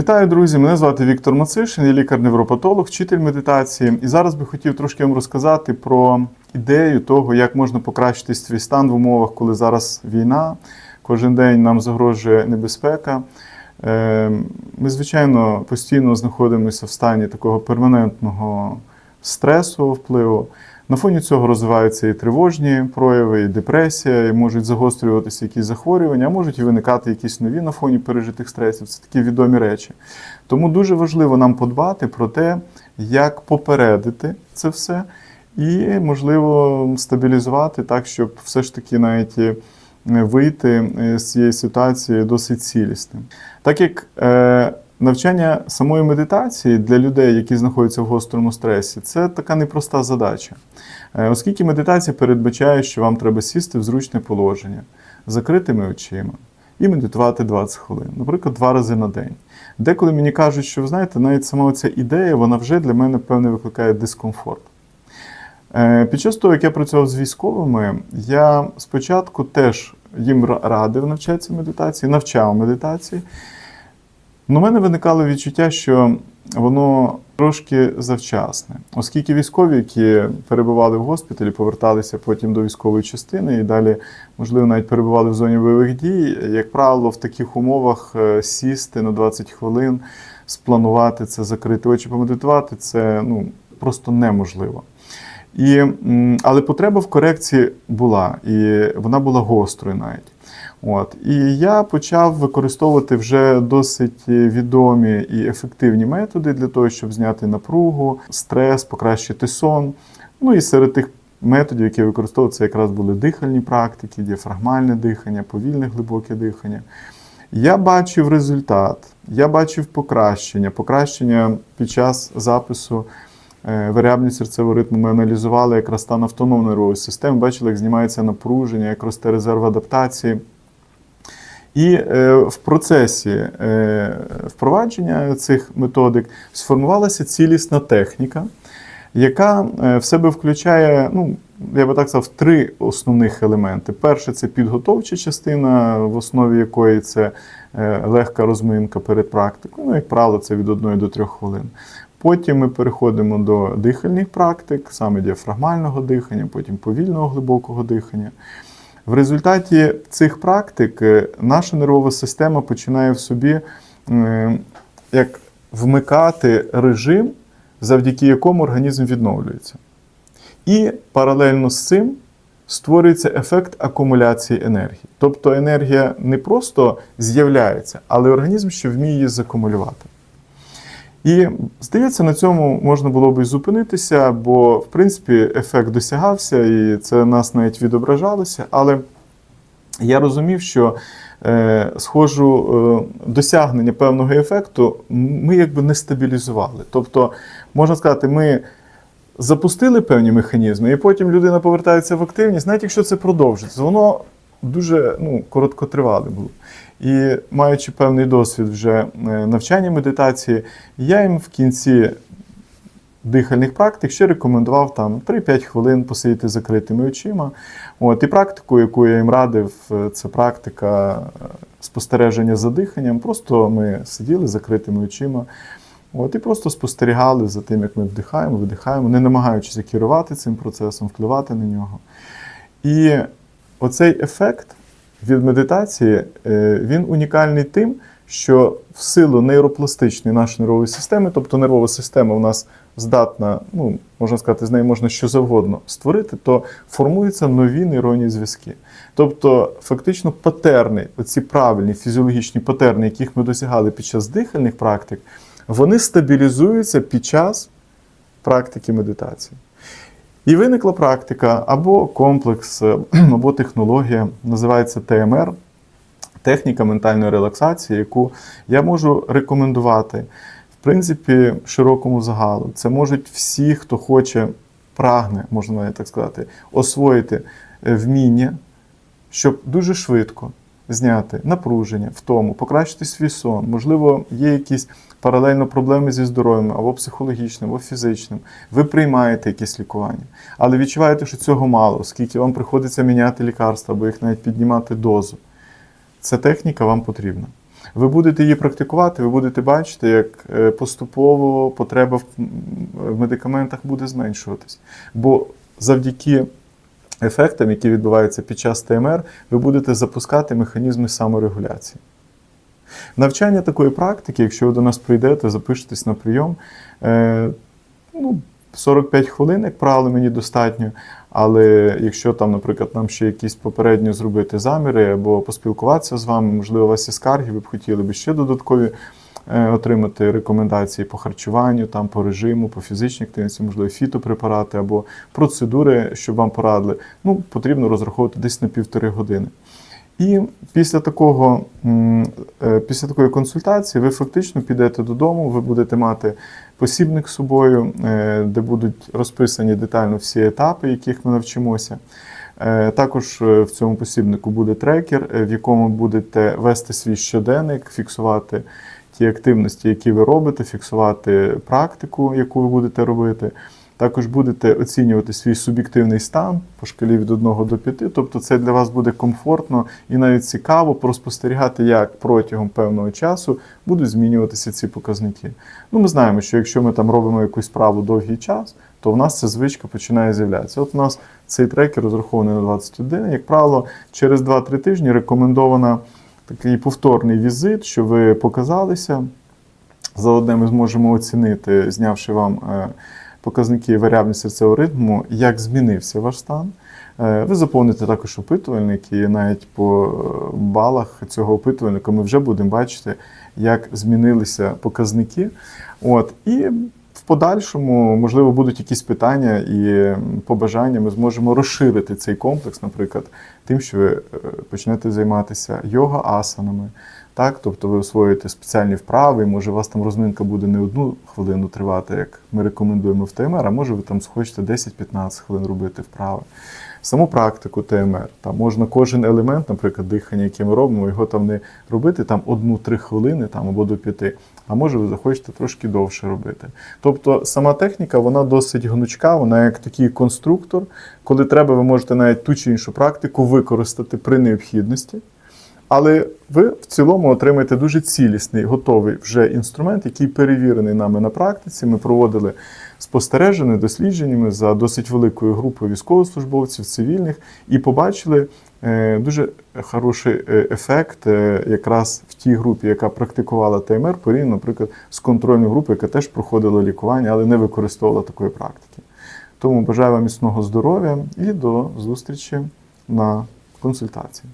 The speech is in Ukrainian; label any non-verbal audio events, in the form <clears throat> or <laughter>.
Вітаю, друзі! Мене звати Віктор Мацишин, я лікар-невропатолог, вчитель медитації. І зараз би хотів трошки вам розказати про ідею того, як можна покращити свій стан в умовах, коли зараз війна, кожен день нам загрожує небезпека. Е, Ми, звичайно, постійно знаходимося в стані такого перманентного стресового впливу. На фоні цього розвиваються і тривожні прояви, і депресія, і можуть загострюватися якісь захворювання, а можуть і виникати якісь нові на фоні пережитих стресів. Це такі відомі речі. Тому дуже важливо нам подбати про те, як попередити це все, і, можливо, стабілізувати так, щоб все ж таки навіть е, вийти е, з цієї ситуації досить цілісним. Так як е, навчання самої медитації для людей, які знаходяться в гострому стресі, це така непроста задача. Е, Оскільки медитація передбачає, що вам треба сісти в зручне положення, закритими очима і медитувати 20 хвилин, наприклад, два рази на день. Деколи мені кажуть, що ви знаєте, навіть сама ця ідея, вона вже для мене певне викликає дискомфорт. Е, Під час того, як я працював з військовими, я спочатку теж їм радив навчатися медитації, навчав медитації. Ну, у мене виникало відчуття, що воно трошки завчасне, оскільки військові, які перебували в госпіталі, поверталися потім до військової частини і далі, можливо, навіть перебували в зоні бойових дій, як правило, в таких умовах е, сісти на 20 хвилин, спланувати це, закрити очі, помедитувати це ну, просто неможливо. І, але потреба в корекції була, і вона була гострою навіть. От. І я почав використовувати вже досить відомі і ефективні методи для того, щоб зняти напругу, стрес, покращити сон. Ну і серед тих методів, які я використовував, це якраз були дихальні практики, діафрагмальне дихання, повільне глибоке дихання. Я бачив результат, я бачив покращення, покращення під час запису е, варіабні серцевого ритму. Ми аналізували якраз стан автономної нервової системи, бачили, як знімається напруження, як росте резерв адаптації. І е, в процесі е, впровадження цих методик сформувалася цілісна техніка, яка е, в себе включає, ну, я би так сказав, три основних елементи. Перше це підготовча частина, в основі якої це легка розминка перед практикою. Ну, як правило, це від 1 до 3 хвилин. Потім ми переходимо до дихальних практик, саме діафрагмального дихання, потім повільного глибокого дихання. В результаті цих практик е, наша нервова система починає в собі як вмикати режим, завдяки якому організм відновлюється. І паралельно з цим створюється ефект акумуляції енергії. Тобто енергія не просто з'являється, але організм ще вміє її закумулювати. І здається, на цьому можна було б і зупинитися, бо в принципі ефект досягався, і це нас навіть відображалося. Але я розумів, що е, схожу е, досягнення певного ефекту ми якби не стабілізували. Тобто, можна сказати, ми запустили певні механізми, і потім людина повертається в активність, навіть якщо це продовжиться, воно дуже ну, короткотривале було. І маючи певний досвід вже е, навчання медитації, я їм в кінці дихальних практик ще рекомендував там 3-5 хвилин посидіти закритими очима. От, і практику, яку я їм радив, е, це практика е, спостереження за диханням. Просто ми сиділи закритими очима. От, і просто спостерігали за тим, як ми вдихаємо, видихаємо, не намагаючись керувати цим процесом, впливати на нього. І оцей ефект від медитації е, він унікальний тим, що в силу нейропластичної нашої нервової системи, тобто нервова система у нас здатна, ну можна сказати, з нею можна що завгодно створити, то формуються нові нейронні зв'язки. Тобто, фактично, патерни, оці правильні фізіологічні патерни, яких ми досягали під час дихальних практик, вони стабілізуються під час практики медитації. І виникла практика або комплекс, е, <clears throat> або технологія, називається ТМР, техніка ментальної релаксації, яку я можу рекомендувати, в принципі, широкому загалу. Це можуть всі, хто хоче, прагне, можна так сказати, освоїти е, вміння, щоб дуже швидко зняти напруження, втому, покращити свій сон. Можливо, є якісь паралельно проблеми зі здоров'ям або психологічним, або фізичним. Ви приймаєте якісь лікування, але відчуваєте, що цього мало, оскільки вам приходиться міняти лікарства або їх навіть піднімати дозу. Ця техніка вам потрібна. Ви будете її практикувати, ви будете бачити, як е, поступово потреба в медикаментах буде зменшуватись. Бо завдяки ефектам, які відбуваються під час ТМР, ви будете запускати механізми саморегуляції. Навчання такої практики, якщо ви до нас прийдете, запишетесь на прийом, е, ну, 45 хвилин, як правило, мені достатньо. Але якщо там, наприклад, нам ще якісь попередньо зробити заміри або поспілкуватися з вами, можливо, у вас є скарги, ви б хотіли б ще додаткові отримати рекомендації по харчуванню, там, по режиму, по фізичній активності, можливо, фітопрепарати або процедури, щоб вам порадили, ну, потрібно розраховувати десь на півтори години. І після такого, е, після такої консультації ви фактично підете додому, ви будете мати посібник з собою, е, де будуть розписані детально всі етапи, яких ми навчимося. Е, Також е, в цьому посібнику буде трекер, е, в якому будете вести свій щоденник, фіксувати ті активності, які ви робите, фіксувати практику, яку ви будете робити. Також будете оцінювати свій суб'єктивний стан по шкалі від 1 до 5. Тобто це для вас буде комфортно і навіть цікаво проспостерігати, як протягом певного часу будуть змінюватися ці показники. Ну, ми знаємо, що якщо ми там робимо якусь справу довгий час, то в нас ця звичка починає з'являтися. От у нас цей трекер розрахований на 21. Як правило, через 2-3 тижні рекомендована такий повторний візит, що ви показалися. Заодне ми зможемо оцінити, знявши вам е, показники варіабельності серцевого ритму, як змінився ваш стан. Е, Ви заповните також опитувальник, і навіть по е, балах цього опитувальника ми вже будемо бачити, як змінилися показники. От, і в подальшому, можливо, будуть якісь питання і побажання. Ми зможемо розширити цей комплекс, наприклад, тим, що ви е, почнете займатися йога-асанами. Так, тобто ви освоїте спеціальні вправи, може у вас там розминка буде не одну хвилину тривати, як ми рекомендуємо в ТМР, а може ви там схочете 10-15 хвилин робити вправи. Саму практику ТМР, там можна кожен елемент, наприклад, дихання, яке ми робимо, його там не робити там одну-три хвилини там, або до п'яти, а може ви захочете трошки довше робити. Тобто сама техніка вона досить гнучка, вона як такий конструктор. Коли треба, ви можете навіть ту чи іншу практику використати при необхідності. Але ви в цілому отримаєте дуже цілісний, готовий вже інструмент, який перевірений нами на практиці. Ми проводили спостереження дослідженнями за досить великою групою військовослужбовців, цивільних, і побачили е, дуже хороший е, ефект е, якраз в тій групі, яка практикувала ТМР, порівняно, наприклад, з контрольною групою, яка теж проходила лікування, але не використовувала такої практики. Тому бажаю вам міцного здоров'я і до зустрічі на консультації.